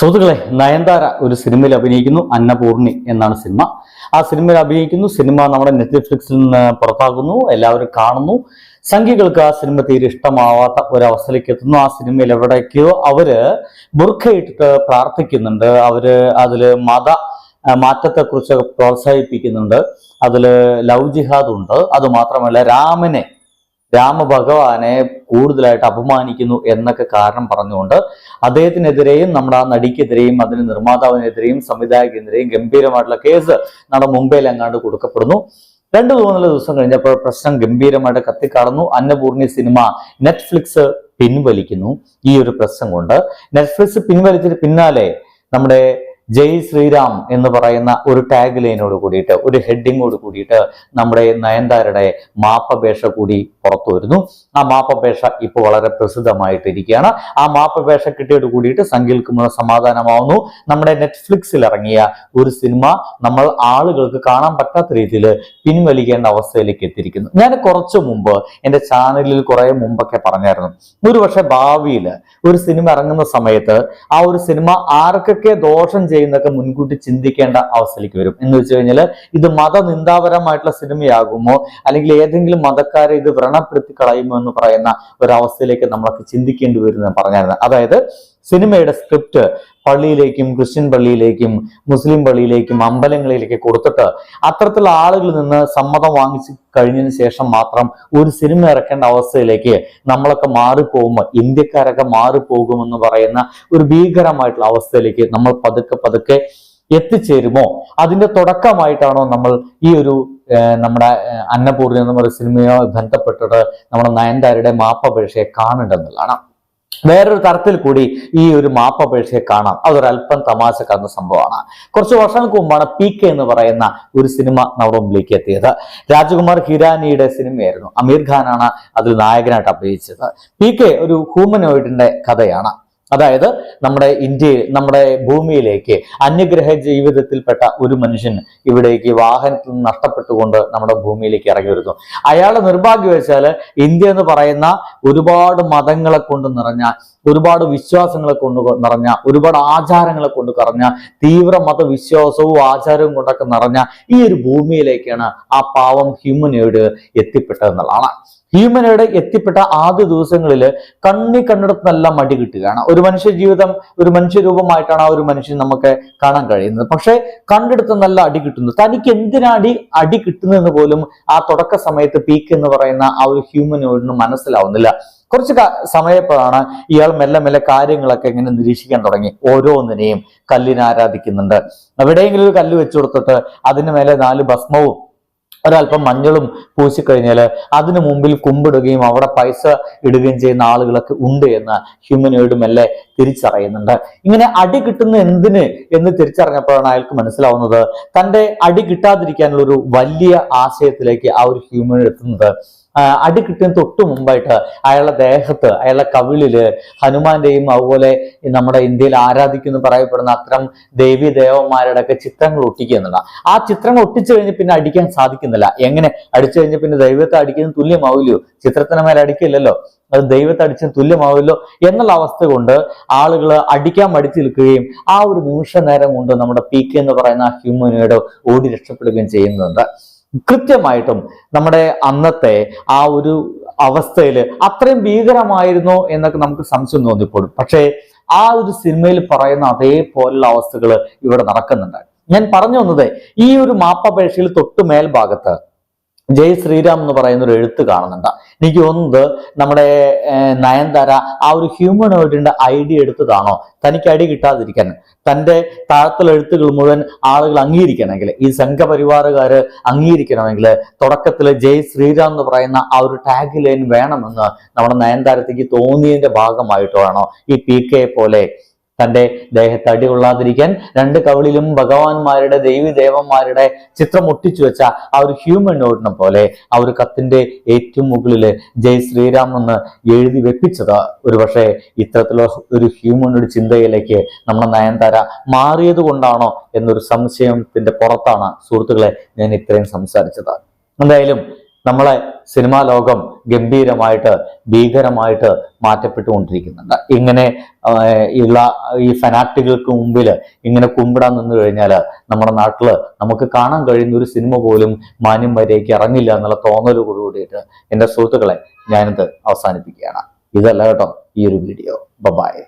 സുഹൃത്തുക്കളെ നയൻതാര ഒരു സിനിമയിൽ അഭിനയിക്കുന്നു അന്നപൂർണി എന്നാണ് സിനിമ. ആ സിനിമയിൽ അഭിനയിക്കുന്നു. സിനിമ നമ്മുടെ നെറ്റ്ഫ്ലിക്സിൽ നിന്ന് പുറത്താക്കുന്നു എല്ലാവരും കാണുന്നു. സംഘികൾക്ക് ആ സിനിമ തീരെ ഇഷ്ടമാവാത്ത ഒരവസ്ഥയിലേക്ക് എത്തുന്നു. ആ സിനിമയിൽ എവിടേക്കോ അവർ ബുർഖയിട്ടിട്ട് പ്രാർത്ഥിക്കുന്നുണ്ട്. അവർ അതിൽ മത മാറ്റത്തെക്കുറിച്ച് പ്രോത്സാഹിപ്പിക്കുന്നുണ്ട്. അതിൽ ലവ് ജിഹാദ് ഉണ്ട്. അതുമാത്രമല്ല രാമനെ രാമഭഗവാനെ കൂടുതലായിട്ട് അപമാനിക്കുന്നു എന്നൊക്കെ കാരണം പറഞ്ഞുകൊണ്ട് അദ്ദേഹത്തിനെതിരെയും നമ്മുടെ ആ നടിക്കെതിരെയും അതിന് നിർമ്മാതാവിനെതിരെയും സംവിധായകനെതിരെയും ഗംഭീരമായിട്ടുള്ള കേസ് നമ്മുടെ മുംബൈയിൽ എങ്ങാണ്ട് കൊടുക്കപ്പെടുന്നു. രണ്ടു മൂന്നര ദിവസം കഴിഞ്ഞപ്പോൾ പ്രശ്നം ഗംഭീരമായിട്ട് കത്തിക്കടന്നു. അന്നപൂർണി സിനിമ നെറ്റ്ഫ്ലിക്സ് പിൻവലിക്കുന്നു. ഈ ഒരു പ്രശ്നം കൊണ്ട് നെറ്റ്ഫ്ലിക്സ് പിൻവലിച്ചതിന് പിന്നാലെ നമ്മുടെ ജയ് ശ്രീരാം എന്ന് പറയുന്ന ഒരു ടാഗ് ലൈനോട് കൂടിയിട്ട് ഒരു ഹെഡിങ്ങോട് കൂടിയിട്ട് നമ്മുടെ നയൻതാരയുടെ മാപ്പപേക്ഷ കൂടി പുറത്തു വരുന്നു. ആ മാപ്പപേക്ഷ ഇപ്പോൾ വളരെ പ്രസിദ്ധമായിട്ടിരിക്കുകയാണ്. ആ മാപ്പപേക്ഷ കിട്ടിയോട് കൂടിയിട്ട് സംഖ്യകൾക്ക് മുഴുവൻ സമാധാനമാവുന്നു. നമ്മുടെ നെറ്റ്ഫ്ലിക്സിൽ ഇറങ്ങിയ ഒരു സിനിമ നമ്മൾ ആളുകൾക്ക് കാണാൻ പറ്റാത്ത രീതിയിൽ പിൻവലിക്കേണ്ട അവസ്ഥയിലേക്ക് എത്തിയിരിക്കുന്നു. ഞാൻ കുറച്ച് മുമ്പ് എന്റെ ചാനലിൽ കുറെ മുമ്പൊക്കെ പറഞ്ഞായിരുന്നു. ഒരു പക്ഷെ ഭാവിയിൽ ഒരു സിനിമ ഇറങ്ങുന്ന സമയത്ത് ആ ഒരു സിനിമ ആർക്കൊക്കെ ദോഷം ചെയ്യുന്നൊക്കെ മുൻകൂട്ടി ചിന്തിക്കേണ്ട അവസ്ഥയിലേക്ക് വരും. എന്ന് വെച്ച് കഴിഞ്ഞാൽ ഇത് മതനിന്ദാപരമായിട്ടുള്ള സിനിമയാകുമോ അല്ലെങ്കിൽ ഏതെങ്കിലും മതക്കാരെ ഇത് വ്രണപ്പെടുത്തി കളയുമോ എന്ന് പറയുന്ന ഒരവസ്ഥയിലേക്ക് നമ്മളൊക്കെ ചിന്തിക്കേണ്ടി എന്ന് പറഞ്ഞായിരുന്നു അതായത് സിനിമയുടെ സ്ക്രിപ്റ്റ് പള്ളിയിലേക്കും ക്രിസ്ത്യൻ പള്ളിയിലേക്കും മുസ്ലിം പള്ളിയിലേക്കും അമ്പലങ്ങളിലേക്ക് കൊടുത്തിട്ട് അത്തരത്തിലുള്ള ആളുകളിൽ നിന്ന് സമ്മതം വാങ്ങിച്ച് കഴിഞ്ഞതിന് ശേഷം മാത്രം ഒരു സിനിമ ഇറക്കേണ്ട അവസ്ഥയിലേക്ക് നമ്മളൊക്കെ മാറിപ്പോകുമ്പോൾ ഇന്ത്യക്കാരൊക്കെ മാറിപ്പോകുമെന്ന് പറയുന്ന ഒരു ഭീകരമായിട്ടുള്ള അവസ്ഥയിലേക്ക് നമ്മൾ പതുക്കെ പതുക്കെ എത്തിച്ചേരുമോ? അതിന്റെ തുടക്കമായിട്ടാണോ നമ്മൾ ഈ ഒരു നമ്മുടെ അന്നപൂർണ അന്നപൂർണ എന്ന് പറയുന്ന സിനിമയുമായി ബന്ധപ്പെട്ടിട്ട് നമ്മുടെ നയൻതാരയുടെ മാപ്പപേക്ഷയെ കാണേണ്ടതെന്നുള്ളതാണ്. വേറൊരു തരത്തിൽ കൂടി ഈ ഒരു മാപ്പപേക്ഷയെ കാണാം. അതൊരു അല്പം തമാശ കന്ന സംഭവമാണ്. കുറച്ച് വർഷങ്ങൾക്ക് മുമ്പാണ് പി കെ എന്ന് പറയുന്ന ഒരു സിനിമ നമ്മുടെ മുമ്പിലേക്ക് എത്തിയത്. രാജകുമാർ ഹിരാനിയുടെ സിനിമയായിരുന്നു. അമീർ ഖാനാണ് അതിൽ നായകനായിട്ട് അഭിനയിച്ചത്. പി കെ ഒരു ഹ്യൂമനോയിഡിന്റെ കഥയാണ്. അതായത് നമ്മുടെ ഇന്ത്യയിൽ നമ്മുടെ ഭൂമിയിലേക്ക് അന്യഗ്രഹ ജീവിതത്തിൽപ്പെട്ട ഒരു മനുഷ്യൻ ഇവിടേക്ക് വാഹനത്തിൽ നിന്ന് നഷ്ടപ്പെട്ടുകൊണ്ട് നമ്മുടെ ഭൂമിയിലേക്ക് ഇറങ്ങി വരുന്നു. അയാളുടെ നിർഭാഗ്യവശാൽ ഇന്ത്യ എന്ന് പറയുന്ന ഒരുപാട് മതങ്ങളെ കൊണ്ട് നിറഞ്ഞ ഒരുപാട് വിശ്വാസങ്ങളെ കൊണ്ട് നിറഞ്ഞ ഒരുപാട് ആചാരങ്ങളെ കൊണ്ട് നിറഞ്ഞ തീവ്ര മതവിശ്വാസവും ആചാരവും കൊണ്ടൊക്കെ നിറഞ്ഞ ഈ ഒരു ഭൂമിയിലേക്കാണ് ആ പാവം ഹ്യൂമനോയിഡ് എത്തിപ്പെട്ടതെന്നുള്ളതാണ്. ഹ്യൂമനോയിഡ് എത്തിപ്പെട്ട ആദ്യ ദിവസങ്ങളിൽ കണ്ണി കണ്ണിടത്തെല്ലാം മടി കിട്ടുകയാണ്. ഒരു മനുഷ്യ ജീവിതം ഒരു മനുഷ്യരൂപമായിട്ടാണ് ആ ഒരു മനുഷ്യൻ നമുക്ക് കാണാൻ കഴിയുന്നത്. പക്ഷെ കണ്ടെടുത്ത് നല്ല അടി കിട്ടുന്നു. തനിക്ക് എന്തിനാ അടി അടി കിട്ടുന്നതെന്ന് പോലും ആ തുടക്ക സമയത്ത് പീക്ക് എന്ന് പറയുന്ന ആ ഒരു ഹ്യൂമനോടിന് മനസ്സിലാവുന്നില്ല. കുറച്ച് സമയപ്പോഴാണ് ഇയാൾ മെല്ലെ മെല്ലെ കാര്യങ്ങളൊക്കെ ഇങ്ങനെ നിരീക്ഷിക്കാൻ തുടങ്ങി. ഓരോന്നിനെയും കല്ലിനെ ആരാധിക്കുന്നുണ്ട്. എവിടെയെങ്കിലും ഒരു കല്ല് വെച്ചു കൊടുത്തിട്ട് അതിന് മേലെ നാല് ഭസ്മവും ഒരല്പം മഞ്ഞളും പൂശിക്കഴിഞ്ഞാൽ അതിനു മുമ്പിൽ കുമ്പിടുകയും അവിടെ പൈസ ഇടുകയും ചെയ്യുന്ന ആളുകളൊക്കെ ഉണ്ട് എന്ന് ഹ്യൂമനോയിഡ് മെല്ലെ തിരിച്ചറിയുന്നുണ്ട്. ഇങ്ങനെ അടി കിട്ടുന്ന എന്തിന് എന്ന് തിരിച്ചറിഞ്ഞപ്പോഴാണ് അയാൾക്ക് മനസ്സിലാവുന്നത്. തന്റെ അടി കിട്ടാതിരിക്കാനുള്ള ഒരു വലിയ ആശയത്തിലേക്ക് ആ ഒരു ഹ്യൂമനോയിഡ് എത്തുന്നത്. അടി കിട്ടുന്ന തൊട്ട് മുമ്പായിട്ട് അയാളുടെ ദേഹത്ത് അയാളുടെ കവിളിൽ ഹനുമാന്റെയും അതുപോലെ നമ്മുടെ ഇന്ത്യയിൽ ആരാധിക്കുന്നു പറയപ്പെടുന്ന അത്തരം ദേവി ദേവന്മാരുടെ ഒക്കെ ചിത്രങ്ങൾ ഒട്ടിക്കുക എന്നുള്ള ആ ചിത്രങ്ങൾ ഒട്ടിച്ചു കഴിഞ്ഞ് പിന്നെ അടിക്കാൻ സാധിക്കുന്നില്ല. എങ്ങനെ? അടിച്ചു കഴിഞ്ഞ് പിന്നെ ദൈവത്തെ അടിക്കുന്ന തുല്യമാവില്ലയോ? ചിത്രത്തിന് മേലെ അടിക്കില്ലല്ലോ? അത് ദൈവത്തെ അടിച്ചതിന് തുല്യമാവില്ലോ എന്നുള്ള അവസ്ഥ കൊണ്ട് ആളുകൾ അടിക്കാൻ മടിച്ചു നിൽക്കുകയും ആ ഒരു നിമിഷ നേരം കൊണ്ട് നമ്മുടെ പി കെ എന്ന് പറയുന്ന ഹ്യൂമനോട് ഓടി രക്ഷപ്പെടുകയും ചെയ്യുന്നുണ്ട്. കൃത്യമായിട്ടും നമ്മുടെ അന്നത്തെ ആ ഒരു അവസ്ഥയിൽ അത്രയും ഭീകരമായിരുന്നോ എന്നൊക്കെ നമുക്ക് സംശയം തോന്നിപ്പോഴും പക്ഷേ ആ ഒരു സിനിമയിൽ പറയുന്ന അതേപോലുള്ള അവസ്ഥകൾ ഇവിടെ നടക്കുന്നുണ്ട്. ഞാൻ പറഞ്ഞു വന്നത് ഈ ഒരു മാപ്പപേക്ഷയിൽ തൊട്ട് മേൽഭാഗത്ത് ജയ് ശ്രീരാം എന്ന് പറയുന്ന ഒരു എഴുത്ത് കാണുന്നുണ്ട്. എനിക്ക് തോന്നുന്നത് നമ്മുടെ നയൻതാര ആ ഒരു ഹ്യൂമനോയിഡിന്റെ ഐഡിയ എടുത്തതാണോ? തനിക്ക് അടി കിട്ടാതിരിക്കാൻ. തന്റെ താഴത്തുള്ള എഴുത്തുകൾ മുഴുവൻ ആളുകൾ അംഗീകരിക്കണമെങ്കിൽ ഈ സംഘപരിവാറുകാര് അംഗീകരിക്കണമെങ്കിൽ തുടക്കത്തിൽ ജയ് ശ്രീരാം എന്ന് പറയുന്ന ആ ഒരു ടാഗ് ലൈൻ വേണമെന്ന് നമ്മുടെ നയൻതാരത്തേക്ക് തോന്നിയതിന്റെ ഭാഗമായിട്ടാണോ ഈ പി കെ പോലെ തന്റെ ദേഹത്ത് അടി കൊള്ളാതിരിക്കാൻ രണ്ട് കവിളിലും ഭഗവാന്മാരുടെ ദേവി ദേവന്മാരുടെ ചിത്രം ഒട്ടിച്ചു വെച്ച ആ ഒരു ഹ്യൂമൻ നോട്ടിനെ പോലെ ആ ഒരു കത്തിന്റെ ഏറ്റവും മുകളിൽ ജയ് ശ്രീരാം എന്ന് എഴുതി വെപ്പിച്ചത്. ഒരു പക്ഷേ ഇത്തരത്തിലുള്ള ഒരു ഹ്യൂമൻ ഒരു ചിന്തയിലേക്ക് നമ്മുടെ നയൻതാര മാറിയത് കൊണ്ടാണോ എന്നൊരു സംശയത്തിന്റെ പുറത്താണ്. സുഹൃത്തുക്കളെ ഞാൻ ഇത്രയും സംസാരിച്ചത് എന്തായാലും നമ്മളെ സിനിമാ ലോകം ഗംഭീരമായിട്ട് ഭീകരമായിട്ട് മാറ്റപ്പെട്ടുകൊണ്ടിരിക്കുന്നുണ്ട്. ഇങ്ങനെ ഉള്ള ഈ ഫനാറ്റുകൾക്ക് മുമ്പിൽ ഇങ്ങനെ കുമ്പിടാൻ നിന്ന് കഴിഞ്ഞാൽ നമ്മുടെ നാട്ടിൽ നമുക്ക് കാണാൻ കഴിയുന്ന ഒരു സിനിമ പോലും മാന്യം വരേക്ക് ഇറങ്ങില്ല എന്നുള്ള തോന്നലോട് കൂടിയിട്ട് എന്റെ സുഹൃത്തുക്കളെ ഞാനിത് അവസാനിപ്പിക്കുകയാണ്. ഇതല്ല കേട്ടോ ഈ ഒരു വീഡിയോ. ബബായ്